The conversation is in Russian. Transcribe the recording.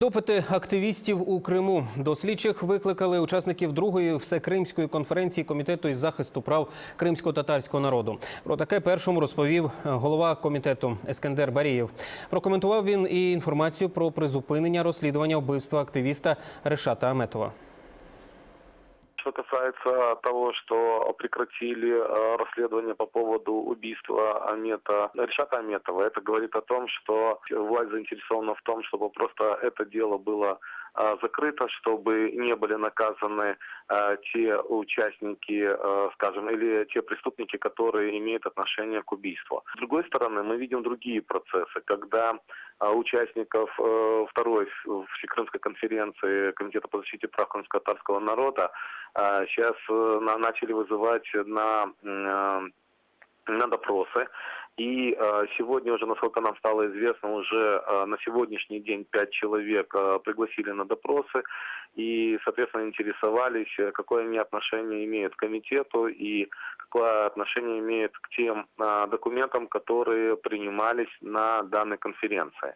Допити активістів у Криму до слідчих викликали учасників другої всекримської конференції комітету із захисту прав кримсько-татарського народу. Про таке першому розповів голова комітету Ескендер Барієв. Прокоментував він і інформацію про призупинення розслідування вбивства активіста Решата Аметова. Касается того, что прекратили э, расследование по поводу убийства Амета, Решата Аметова, это говорит о том, что власть заинтересована в том, чтобы просто это дело было э, закрыто, чтобы не были наказаны э, те участники, э, скажем, или те преступники, которые имеют отношение к убийству. С другой стороны, мы видим другие процессы, когда участников второй Всекрымской конференции Комитета по защите прав крымско-татарского народа сейчас э, на- начали вызывать на, э, на допросы. И э, сегодня уже, насколько нам стало известно, уже э, на сегодняшний день пять человек э, пригласили на допросы и, соответственно, интересовались, какое они отношение имеют к комитету и какое отношение имеют к тем документам, которые принимались на данной конференции.